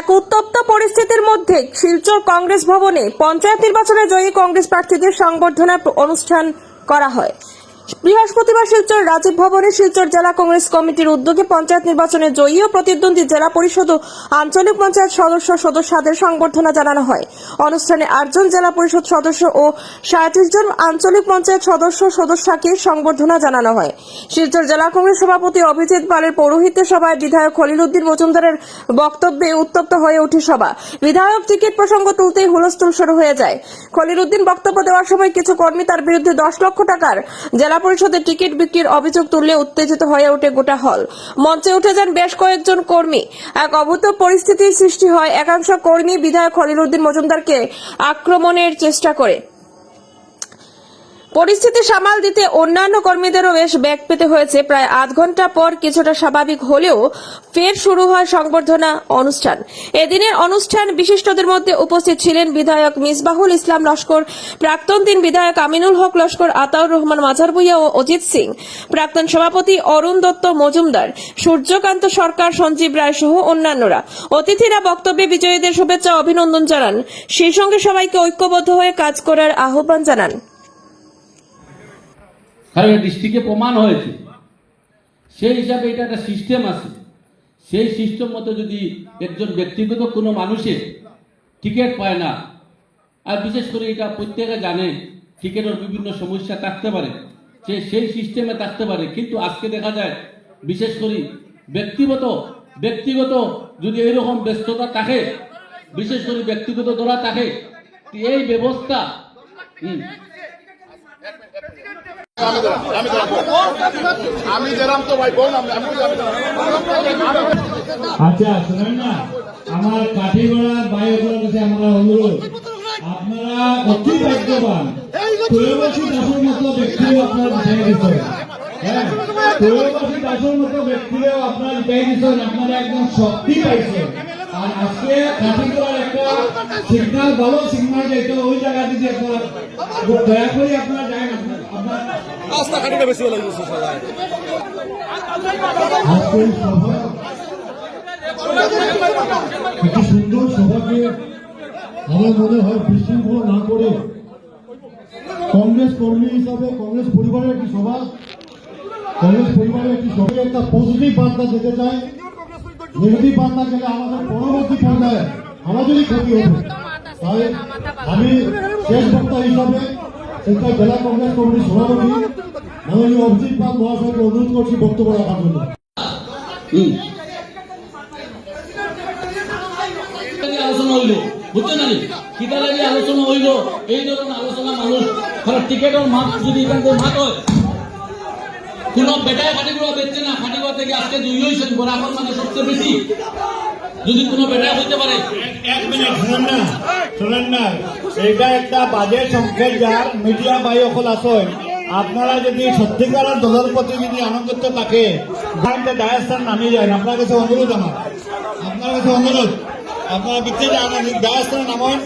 এক উত্তপ্ত পরিস্থিতির মধ্যে শিলচর কংগ্রেস ভবনে পঞ্চায়েত নির্বাচনে জয়ী কংগ্রেস প্রার্থীদের সংবর্ধনা অনুষ্ঠান করা হয়। বৃহস্পতিবার শিলচর রাজীব ভবনে শিলচর জেলা কংগ্রেস কমিটির উদ্যোগে পঞ্চায়েত নির্বাচনে জয়ী ও প্রতিদ্বন্দ্বী জেলা পরিষদ ও আঞ্চলিক পঞ্চায়েত সদস্য সদস্যদের সংবর্ধনা জানানো হয়। অনুষ্ঠানে আটজন জেলা পরিষদ সদস্য ও সাঁত্রিশ জন আঞ্চলিক পঞ্চায়েত সদস্য সদস্যকে সংবর্ধনা জানানো হয়। শিলচর জেলা কংগ্রেস সভাপতি অভিজিৎ পালের পৌরোহিত্য সভায় বিধায়ক খলিল উদ্দিন মজুমদারের বক্তব্যে উত্তপ্ত হয়ে ওঠে সভা। বিধায়ক টিকিট প্রসঙ্গ তুলতেই হুলস্থুল শুরু হয়ে যায়। খলিল উদ্দিন বক্তব্য দেওয়ার সময় কিছু কর্মী তার বিরুদ্ধে দশ লক্ষ টাকার জেলা পরিষদের টিকিট বিক্রির অভিযোগ তুললে উত্তেজিত হয়ে ওঠে গোটা হল। মঞ্চে উঠে যান বেশ কয়েকজন কর্মী। এক অভূত পরিস্থিতির সৃষ্টি হয়। একাংশ কর্মী বিধায়ক খলিল উদ্দিন মজুমদারকে আক্রমণের চেষ্টা করে। পরিস্থিতি সামাল দিতে অন্যান্য কর্মীদেরও বেশ ব্যাগ পেতে হয়েছে। প্রায় আধ ঘণ্টা পর কিছুটা স্বাভাবিক হলেও ফের শুরু হয় সংবর্ধনা অনুষ্ঠান। এদিনের অনুষ্ঠান বিশিষ্টদের মধ্যে উপস্থিত ছিলেন বিধায়ক মিসবাহুল ইসলাম লস্কর, প্রাক্তন তিন বিধায়ক আমিনুল হক লস্কর, আতাউর রহমান মাঝার ভুইয়া ও অজিত সিং। প্রাক্তন সভাপতি অরুণ দত্ত মজুমদার, সূর্যকান্ত সরকার, সঞ্জীব রায় সহ অন্যান্যরা। অতিথিরা বক্তব্যে বিজয়ীদের শুভেচ্ছা অভিনন্দন জানান। সেই সঙ্গে সবাইকে ঐক্যবদ্ধ হয়ে কাজ করার আহ্বান জানান। কারণ ডিস্ট্রিক্টে প্রমাণ হয়েছে। সেই হিসাবে এটা একটা সিস্টেম আছে। সেই সিস্টেম মতো যদি একজন ব্যক্তিগত কোনো মানুষের টিকিট পায় না, আর বিশেষ করে এটা প্রত্যেকে জানে, টিকিটের বিভিন্ন সমস্যা থাকতে পারে, সে সেই সিস্টেমে থাকতে পারে। কিন্তু আজকে দেখা যায়, বিশেষ করে ব্যক্তিগত ব্যক্তিগত যদি এরকম ব্যস্ততা থাকে, বিশেষ করে ব্যক্তিগত ধরা থাকে এই ব্যবস্থা আমি গেলাম তো ভাই, বোন আচ্ছা শুনেন না। আমার কাঠিগড়া বায়ুগুলোর কাছে আমরা অনুরোধ। আপনারা অতি ভাগ্যবান। ত্রয়োবাসী দাসের মতো ব্যক্তিও আপনার জিতাই দিচ্ছেন হ্যাঁ ত্রয়োবাসী দাসের মতো ব্যক্তিও আপনার জিতাই দিচ্ছেন আপনারা একদম শক্তি পাইছেন। আর আজকে কাঠিগড়ার একটা সিগনাল, ভালো সিগনাল যেত ওই জায়গা দিতে আপনার দয়া করে আপনার যায় আপনার। রাস্তা খাটিটা বেশি গেছে সবাই। আজকের সভা একটি সুন্দর সভাকে আমার মনে হয় বিশৃঙ্খলা না করে কংগ্রেস কর্মী হিসাবে কংগ্রেস পরিবারের একটি সভা কংগ্রেস পরিবারের একটি সভায় একটা পজিটিভ বার্তা যেতে চায় নেগেটিভ বার্তা গেলে আমাদের পরবর্তী পর্যায়ে আমাদেরই ক্ষতি হবে। তাই আমি শেষ বক্তা হিসাবে সেটা জেলা কংগ্রেস কমিটির সভাপতি মাননীয় অভিজিৎ পাল মহাশয়কে অনুরোধ করছি বক্তব্য রাখার জন্য। এই ধরনের আলোচনা মানুষ যদি হয়, কোন বেটায় খাটিগুলো বেচছে না খাটিগুলো থেকে আজকে দুই হয়েছেন মানে সবচেয়ে বেশি। যদি কোনো বেটায় হইতে পারে এক মিনিট এটা একটা বাজে সংকেত যার বাই আপনারা যদি সত্যিকারের দলের প্রতি যদি আনন্দিত থাকে দায়াস্থান নামিয়ে যায়। আপনার কাছে অনুরোধ আমার। আপনার কাছে অনুরোধ। আপনারা বিচ্ছে দায়াস্থানে নামান